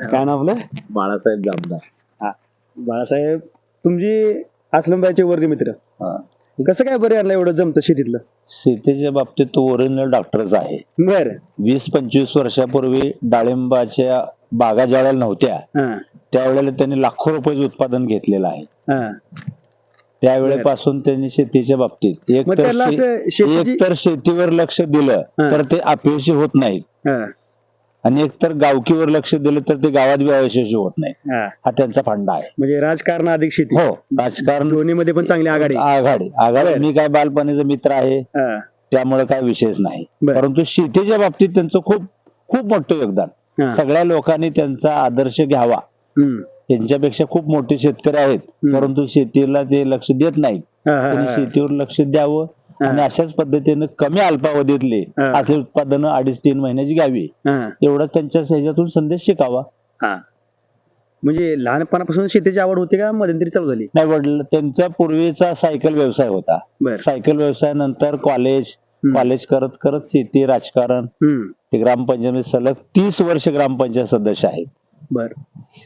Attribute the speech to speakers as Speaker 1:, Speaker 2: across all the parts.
Speaker 1: काय नाव आपलं?
Speaker 2: बाळासाहेब जामदार.
Speaker 1: बाळासाहेब तुमची असलमबाईचे वर्ग मित्र. कसं काय बरं यांना एवढं जमतं शेतीतलं?
Speaker 2: शेतीच्या बाबतीत तो ओरिजिनल डॉक्टरच आहे.
Speaker 1: बर.
Speaker 2: वीस पंचवीस वर्षापूर्वी डाळिंबाच्या बागा ज्यावेळेला नव्हत्या.
Speaker 1: हा.
Speaker 2: त्यावेळेला त्यांनी लाखो रुपयाचं उत्पादन घेतलेलं आहे. त्यावेळेपासून त्यांनी शेतीच्या बाबतीत एक तर शेतीवर लक्ष दिलं. तर ते अपयशी होत नाहीत. आणि एक तर गावकीवर लक्ष दिलं तर ते गावात बी अयशस्वी होत नाही
Speaker 1: हा.
Speaker 2: हा त्यांचा फंडा आहे
Speaker 1: म्हणजे राजकारण अधिक शेती
Speaker 2: हो राजकारण
Speaker 1: दोन्ही मध्ये पण चांगली आघाडी
Speaker 2: आघाडी आघाडी
Speaker 1: बरं.
Speaker 2: मी काय बालपणीचा मित्र आहे
Speaker 1: हा,
Speaker 2: त्यामुळे काय विशेष नाही
Speaker 1: बरं.
Speaker 2: परंतु शेतीच्या बाबतीत त्यांचं खूप खूप मोठं योगदान
Speaker 1: हा.
Speaker 2: सगळ्या लोकांनी त्यांचा आदर्श घ्यावा
Speaker 1: हम्म.
Speaker 2: त्यांच्यापेक्षा खूप मोठे शेतकरी आहेत
Speaker 1: हम्म.
Speaker 2: परंतु शेतीला ते लक्ष देत नाहीत
Speaker 1: हा, हा,
Speaker 2: त्यांनी
Speaker 1: हा.
Speaker 2: शेतीवर लक्ष द्यावं. आणि अशाच पद्धतीने कमी अल्पावधीतले. असले उत्पादनं अडीच तीन महिन्याची घ्यावी. एवढा त्यांच्या ह्याच्यातून संदेश शिकावा.
Speaker 1: म्हणजे लहानपणापासून शेतीची आवड होती का मध्यंतरी चालू झाली?
Speaker 2: नाही वडील त्यांचा पूर्वीचा सायकल व्यवसाय होता. Cycle व्यवसायानंतर college. कॉलेज करत करत शेती राजकारण. ते ग्रामपंचायत सलग तीस वर्ष ग्रामपंचायत सदस्य आहेत.
Speaker 1: बर.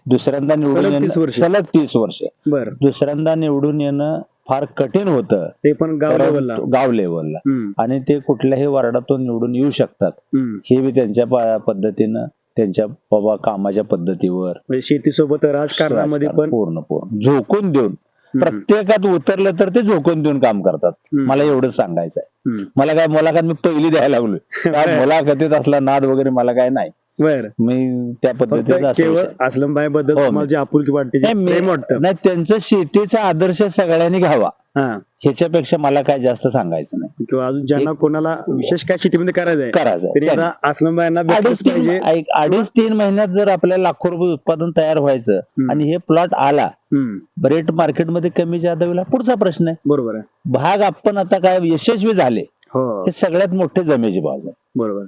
Speaker 2: दुसऱ्यांदा निवडून
Speaker 1: सलग
Speaker 2: येणं
Speaker 1: 30 वर्ष?
Speaker 2: सलग तीस वर्ष.
Speaker 1: बर.
Speaker 2: दुसऱ्यांदा निवडून येणं फार कठीण होतं.
Speaker 1: ते पण गाव लेवलला.
Speaker 2: गाव लेवलला. आणि ते कुठल्याही वार्डातून निवडून येऊ शकतात. हे बी त्यांच्या पद्धतीनं त्यांच्या बाबा कामाच्या पद्धतीवर.
Speaker 1: म्हणजे शेतीसोबत राजकारणामध्ये
Speaker 2: राजकारण
Speaker 1: पण
Speaker 2: पूर्ण पूर्ण. झोकून देऊन. प्रत्येकात उतरलं तर ते झोकून देऊन काम करतात. मला एवढंच सांगायचं आहे. मला काय मुलाखत मी पहिली द्यायला लागलोय. मुलाखतीत असला नाद वगैरे मला काय नाही.
Speaker 1: बर.
Speaker 2: मी त्या पद्धतीचा
Speaker 1: केवळ असलमबाई बद्दल
Speaker 2: हो,
Speaker 1: तुम्हाला जी आपुलकी वाटते जे
Speaker 2: नाही, मी-
Speaker 1: वाटतं.
Speaker 2: नाही त्यांचं शेतीचा आदर्श सगळ्यांनी घ्यावा.
Speaker 1: हा.
Speaker 2: ह्याच्यापेक्षा मला काय जास्त सांगायचं नाही.
Speaker 1: किंवा अजून ज्यांना कोणाला विशेष काय शेतीमध्ये करायचंय
Speaker 2: करायचं
Speaker 1: तरी
Speaker 2: आहे.
Speaker 1: आता असलमबाईंना
Speaker 2: अडीच
Speaker 1: भेटलंच
Speaker 2: तीन
Speaker 1: पाहिजे.
Speaker 2: ऐक, अडीच तीन महिन्यात जर आपल्याला लाखो रुपये उत्पादन तयार व्हायचं
Speaker 1: हम्म.
Speaker 2: आणि हे प्लॉट आला
Speaker 1: हम्म,
Speaker 2: रेट मार्केटमध्ये कमी जादा होईल हा पुढचा प्रश्न आहे.
Speaker 1: बरोबर आहे.
Speaker 2: भाग आपण आता काय यशस्वी झाले
Speaker 1: हो.
Speaker 2: हे सगळ्यात मोठे जमेचे भाग आहे.
Speaker 1: बरोबर.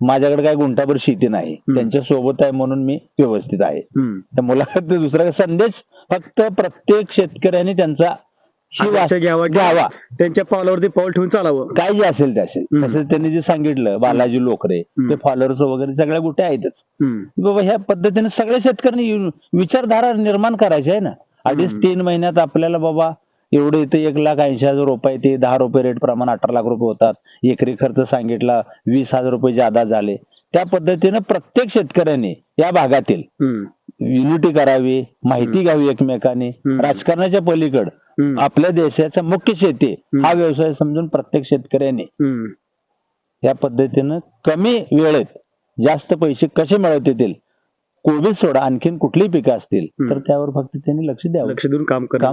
Speaker 2: माझ्याकडे काय गुंठाभर शेती नाही. त्यांच्यासोबत आहे म्हणून मी व्यवस्थित आहे. त्या मुलाखत दुसरा संदेश फक्त प्रत्येक शेतकऱ्याने त्यांचा
Speaker 1: घ्यावा
Speaker 2: घ्यावा
Speaker 1: त्यांच्या पावलावरती पाऊल ठेवून चालावं
Speaker 2: काय जे असेल ते असेल. तसंच त्यांनी जे सांगितलं बालाजी लोकरे. ते फॉलोअर्स वगैरे सगळ्या गोष्टी आहेतच बाबा ह्या पद्धतीने सगळ्या शेतकऱ्यांनी विचारधारा निर्माण करायची आहे ना अडीच. तीन महिन्यात आपल्याला बाबा एवढे इथे एक लाख ऐंशी हजार रुपये ते दहा रुपये रेट प्रमाण अठरा लाख रुपये होतात. एकरी खर्च सांगितला वीस हजार रुपये जादा झाले. त्या पद्धतीने प्रत्येक शेतकऱ्याने या भागातील युनिटी करावी माहिती घ्यावी एकमेकाने. राजकारणाच्या पलीकड आपल्या देशाचा मुख्य शेती हा व्यवसाय समजून प्रत्येक शेतकऱ्याने. या पद्धतीनं कमी वेळेत जास्त पैसे कसे मिळवता येतील कोबी सोडा आणखीन कुठलीही पिकं असतील. तर त्यावर फक्त त्यांनी लक्ष द्यावं.
Speaker 1: लक्ष देऊन
Speaker 2: काम करा.